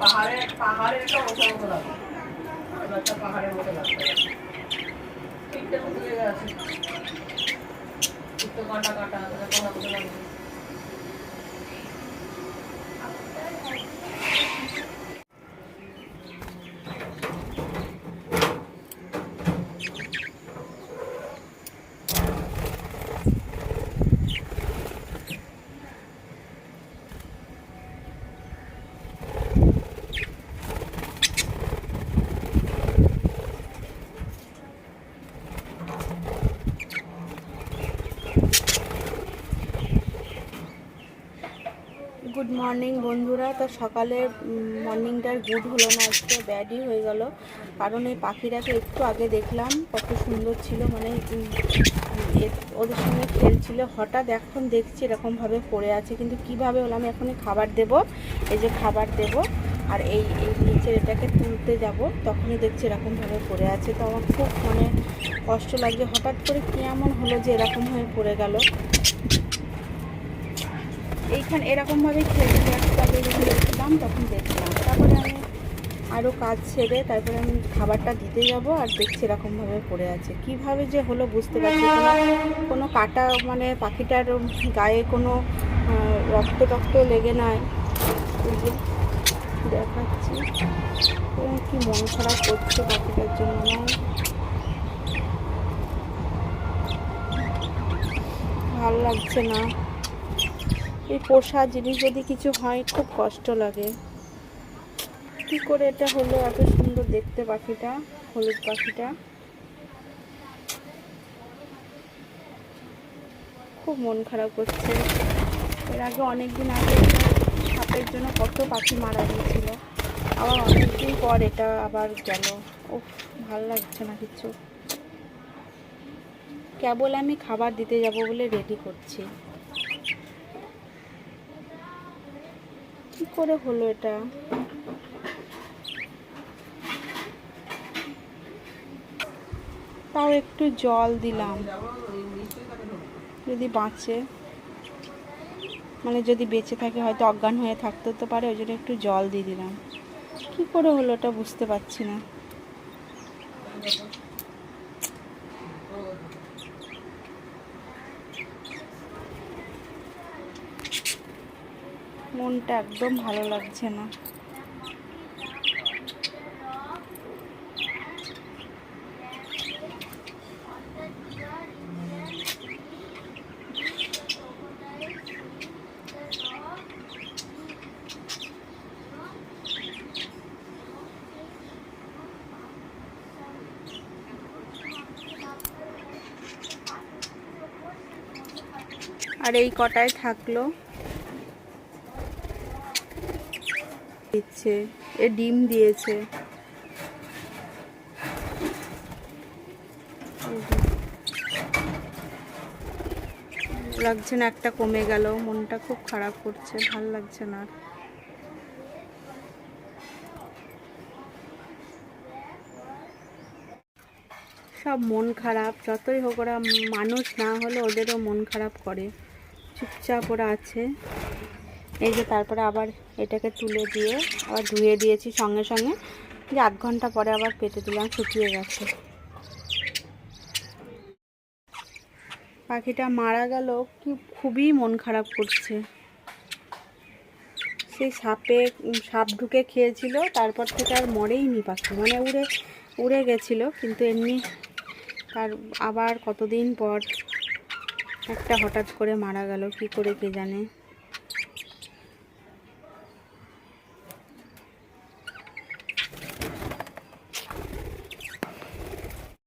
পাহাড়ের পাহাড়ের একটা অংশ মতো লাগবে পাহাড়ের মতো লাগবে তিনটে মতো গেছে কাটা কাটা কোনা কোনা লাগছে। গুড মর্নিং বন্ধুরা। তো সকালে মর্নিংটার গুড হলো না, আজকে ব্যাডই হয়ে গেল। কারণ এই পাখিটাকে একটু আগে দেখলাম, কত সুন্দর ছিল। মানে ওদের সঙ্গে খেলছিল। হঠাৎ এখন দেখছি এরকমভাবে পড়ে আছে। কিন্তু কীভাবে হলো, আমি এখনই খাবার দেব। এই যে খাবার দেব। আর এই এই নিচের এটাকে তুলতে যাব। তখনই দেখছি এরকমভাবে পড়ে আছে। তো আমার খুব মানে কষ্ট লাগছে। হঠাৎ করে কী এমন হলো যে এরকম হয়ে পড়ে গেল? এইখানে এরকমভাবে খেলতে আগে যখন দেখছিলাম তখন দেখলাম। তারপরে আমি আরও কাজ ছেড়ে তারপরে আমি খাবারটা দিতে যাব আর দেখছি এরকমভাবে পড়ে আছে। কীভাবে যে হলো বুঝতে পারছি কোনো কাটা মানে পাখিটার গায়ে কোনো রক্ত টক্ত লেগে নাই। দেখাচ্ছি। কি মন খারাপ করছে পাখিটার জন্য ভালো লাগছে না। এই পোষা জিনিস যদি কিছু হয়, খুব কষ্ট লাগে। কি করে এটা হলো? এত সুন্দর দেখতে পাখিটা, হলুদ পাখিটা। খুব মন খারাপ করছে। এর আগে অনেক দিন আগে সাপের জন্য কত পাখি মারা গিয়েছিল। আবার অনেকদিন পর এটা আবার গেল। ও ভালো লাগছে না কিছু। কেবল আমি খাবার দিতে যাব বলে রেডি করছি। করে হলো এটা? তাও একটু জল দিলাম। যদি বাঁচে মানে যদি বেঁচে থাকে, হয়তো অজ্ঞান হয়ে থাকতে তো পারে, ওই জন্য একটু জল দিয়ে দিলাম। কি করে হলো ওটা বুঝতে পারছি না। মনটা একদম ভালো লাগছে না। আর এই কটায় থাকল। দিচ্ছে, এ ডিম দিয়েছে। লাগছে না, একটা কমে গেল। মনটা খুব খারাপ করছে, ভালো লাগছে না আর। সব মন খারাপ, যতই হোক ওরা মানুষ না হলে ওদেরও মন খারাপ করে। চুপচাপ ওরা আছে। এই যে তারপরে আবার এটাকে তুলে দিয়ে আবার ধুয়ে দিয়েছি সঙ্গে সঙ্গে। যে আধ ঘণ্টা পরে আবার পেটে দিলাম, শুকিয়ে গেছে। পাখিটা মারা গেল, কি খুবই মন খারাপ করছে। সেই সাপে, সাপ ঢুকে খেয়েছিল, তারপর থেকে আর মরেইনি পাখি। মানে উড়ে উড়ে গেছিল, কিন্তু এমনি তার আবার কতদিন পর একটা হঠাৎ করে মারা গেল, কি করে কে জানে।